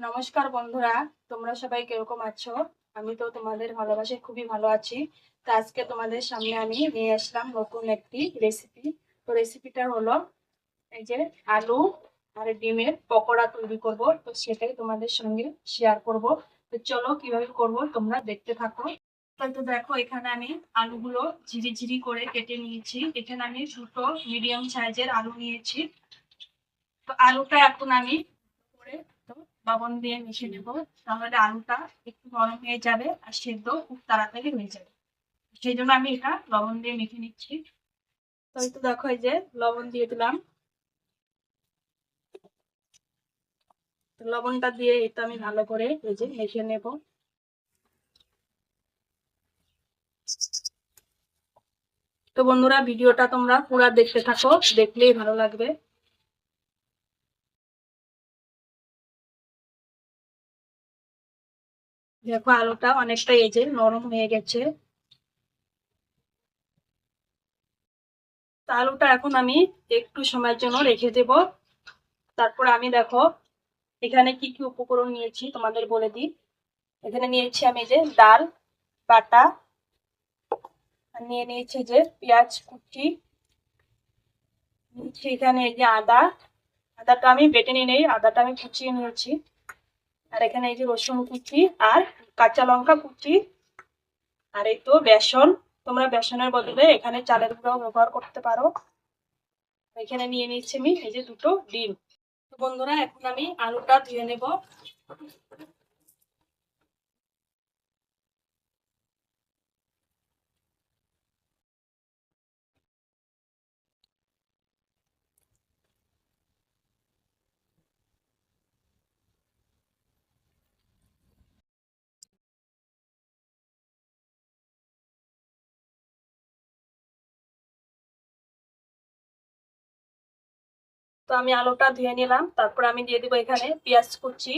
নমস্কার বন্ধুরা, তোমরা সবাই কীরকম আছো? আমি তো তোমাদের ভালোবাসে খুবই ভালো আছি। তো আজকে তোমাদের সামনে আমি নিয়ে আসলাম নতুন একটি রেসিপি তো রেসিপিটা হলো এই যে আলু আর ডিমের পকোড়া তৈরি করব। তো সেটাই তোমাদের সঙ্গে শেয়ার করব। তো চলো কীভাবে করব তোমরা দেখতে থাকো। তো দেখো, এখানে আমি আলুগুলো ঝিরি ঝিরি করে কেটে নিয়েছি। এখানে আমি দুটো মিডিয়াম সাইজের আলু নিয়েছি। তো আলুটা এখন আমি লবণ দিয়ে মিশিয়ে নেব। তাহলে আলুটা একটু গরম হয়ে যাবে আর সেদ্ধ খুব তাড়াতাড়ি হয়ে যাবে। সেই জন্য আমি এটা লবণ দিয়ে মেখে নিচ্ছি। তো তো দেখো এই যে লবণ দিয়ে দিলাম। লবণটা দিয়ে এটা আমি ভালো করে এই যে মেখে নেব। তো বন্ধুরা, ভিডিওটা তোমরা পুরো দেখতে থাকো, দেখলেই ভালো লাগবে। দেখো আলুটা অনেকটা এই যে নরম হয়ে গেছে। আলুটা এখন আমি একটু সময়ের জন্য রেখে দেব। তারপর আমি দেখো এখানে কি কি উপকরণ নিয়েছি তোমাদের বলে দিই। এখানে নিয়েছি আমি যে ডাল, বাটা নিয়ে নিয়েছি যে পেঁয়াজ কুচি। নিয়েছি এখানে যে আদা। আদাটা আমি বেটে নিয়ে নেই, আদাটা আমি কুচিয়ে নিয়েছি। আর এখানে এই যে রসুন কুচি আর কাঁচা লঙ্কা কুচি আর এই তো বেসন। তোমরা বেসনের বদলে এখানে চালের গুঁড়াও ব্যবহার করতে পারো। এখানে নিয়ে নিচ্ছি আমি এই যে দুটো ডিম। বন্ধুরা, এখন আমি আলুটা ধুয়ে নেব। তো আমি আলুটা ধুয়ে নিলাম, তারপর আমি দিয়ে দিব এখানে পেঁয়াজ কুচি।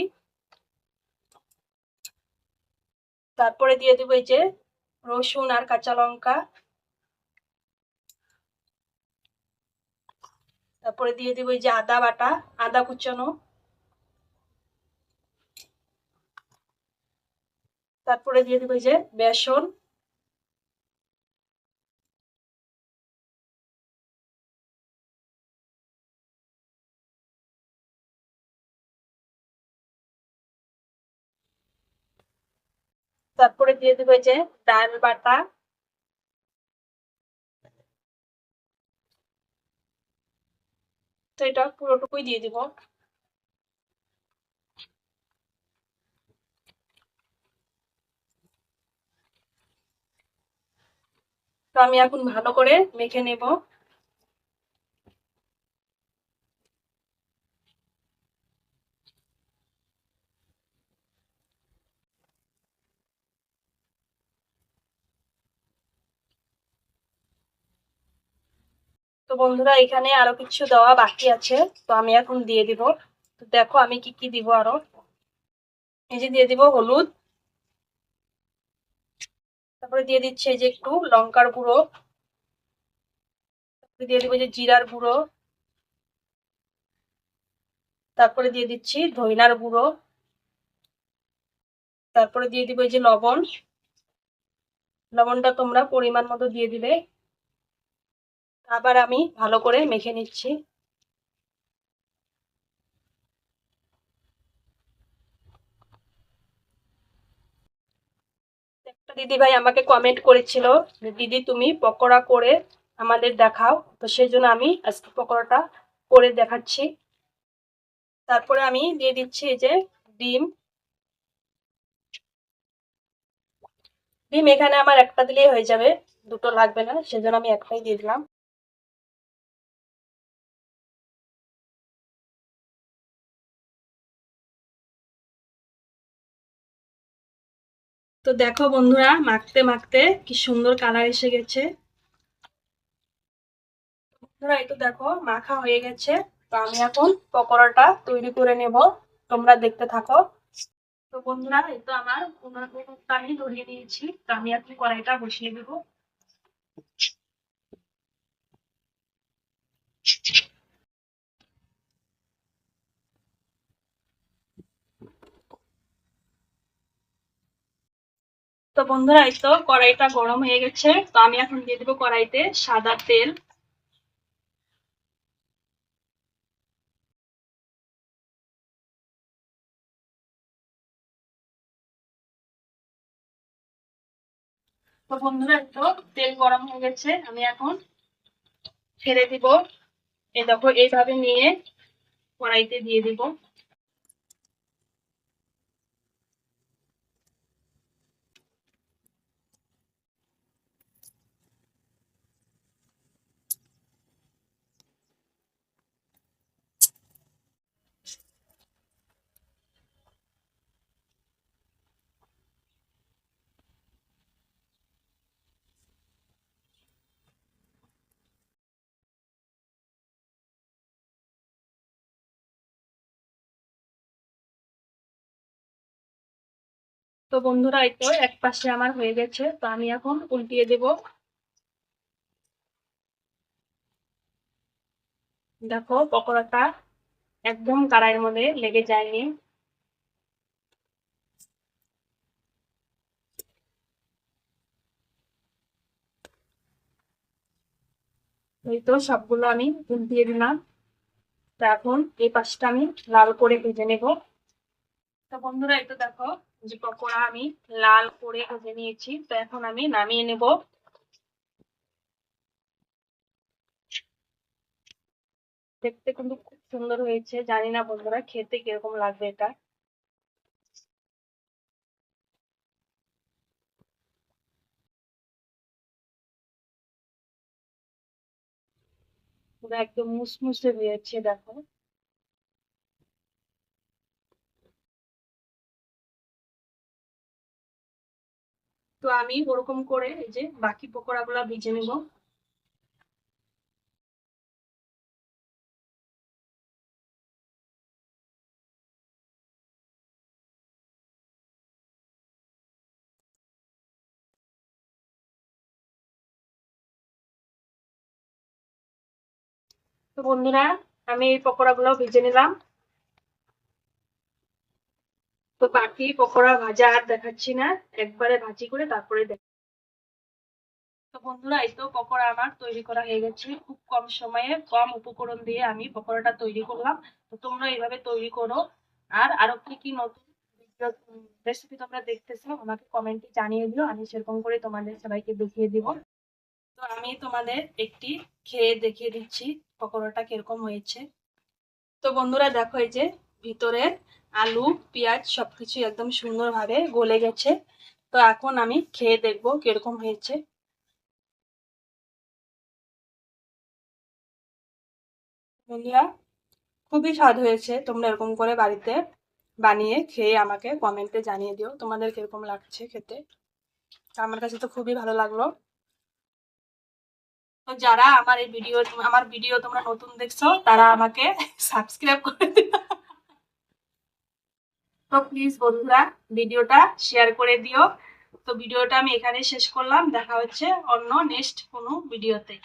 তারপরে দিয়ে দিব এই যে রসুন আর কাঁচা লঙ্কা। তারপরে দিয়ে দিব এই যে আদা বাটা, আদা কুচানো। তারপরে দিয়ে দিব এই যে বেসন। তারপরে দিয়ে দেবো যে ডাল বাটা। তো এটা পুরোটুকুই দিয়ে দিব। তো আমি এখন ভালো করে মেখে নেব। তো বন্ধুরা, এখানে আরও কিছু দেওয়া বাকি আছে, তো আমি এখন দিয়ে দিব। তো দেখো আমি কি কি দিব আরও। এই যে দিয়ে দিব হলুদ। তারপরে দিয়ে দিচ্ছে এই যে একটু লঙ্কার গুঁড়ো। দিয়ে দিব যে জিরার গুঁড়ো। তারপরে দিয়ে দিচ্ছি ধইনার গুঁড়ো। তারপরে দিয়ে দিব এই যে লবণ। লবণটা তোমরা পরিমাণ মতো দিয়ে দিবে। আবার আমি ভালো করে মেখে নিচ্ছি। একটা দিদি ভাই আমাকে কমেন্ট করেছিল দিদি, তুমি পকোড়া করে আমাদের দেখাও। তো সেই জন্য আমি আজকে পকোড়াটা করে দেখাচ্ছি। তারপরে আমি দিয়ে দিচ্ছি এই যে ডিম। ডিম এখানে আমার একটা দিলেই হয়ে যাবে, দুটো লাগবে না, সেজন্য আমি একটাই দিয়ে দিলাম। তো দেখো বন্ধুরা, মাখতে মাখতে কি সুন্দর কালার এসে গেছে। বন্ধুরা, এই তো দেখো, মাখা হয়ে গেছে। তো আমি এখন পকোড়াটা তৈরি করে নেব, তোমরা দেখতে থাকো। তো বন্ধুরা, এই তো আমার আমি ধরিয়ে দিয়েছি তো আমি এখন কড়াইটা বসিয়ে দেবো। বন্ধুরা, এই তো কড়াইটা গরম হয়ে গেছে। তো আমি এখন দিয়ে দেবো কড়াইতে সাদা তেল। তো বন্ধুরা তো তেল গরম হয়ে গেছে। আমি এখন ছেড়ে দিব। এই দেখো, এইভাবে নিয়ে কড়াইতে দিয়ে দিব। তো বন্ধুরা, এই তো এক পাশে আমার হয়ে গেছে, তো আমি এখন উল্টিয়ে দেব। দেখো, পকোড়াটা একদম কড়াইয়ের মধ্যে লেগে যায়নি। এই তো সবগুলো আমি উল্টিয়ে দিলাম। তো এখন এই পাশটা আমি লাল করে ভেজে নেব। তো বন্ধুরা তো দেখো, যে পকোড়া আমি লাল করে ভেজে নিয়েছি। তো এখন আমি নামিয়ে নেব। দেখতে কিন্তু খুব সুন্দর হয়েছে। জানি না বন্ধুরা, খেতে কীরকম লাগবে এটা। একদম মুসমুসে হয়েছে, দেখো। তো আমি ওরকম করে এই যে বাকি পকোড়াগুলো ভেজে নেব। তো বন্ধুরা, আমি এই পকোড়াগুলো ভেজে নিলাম। তো বাকি পকোড়া ভাজা আর দেখাচ্ছি না। একবারে ভাজি করে তারপরে দেখ তো বন্ধুরা, এই তো পকোড়া আমার তৈরি করা হয়ে গেছে। খুব কম সময়ে, কম উপকরণ দিয়ে আমি পকোড়াটা তৈরি করলাম। তো তোমরা এইভাবে তৈরি করো। আর আরও কি কি নতুন রেসিপি তোমরা দেখতেছো, আমাকে কমেন্টে জানিয়ে দিও। আমি সেরকম করে তোমাদের সবাইকে দেখিয়ে দিব। তো আমি তোমাদের একটি খেয়ে দেখিয়ে দিচ্ছি পকোড়াটা কীরকম হয়েছে। তো বন্ধুরা, দেখো এই যে ভিতরের আলু, পেঁয়াজ সবকিছু একদম সুন্দরভাবে গলে গেছে। তো এখন আমি খেয়ে দেখব কীরকম হয়েছে। খুবই স্বাদ হয়েছে, তোমরা এরকম করে বাড়িতে বানিয়ে খেয়ে আমাকে কমেন্টে জানিয়ে দিও, তোমাদের কীরকম লাগছে খেতে। আমার কাছে তো খুবই ভালো লাগল। তো যারা আমার এই ভিডিও আমার ভিডিও তোমরা নতুন দেখছ, তারা আমাকে সাবস্ক্রাইব করে দিও। তো প্লিজ বন্ধুরা ভিডিওটা শেয়ার করে দিও। তো ভিডিওটা আমি এখানে শেষ করলাম। দেখা হচ্ছে অন্য নেক্সট কোনো ভিডিওতে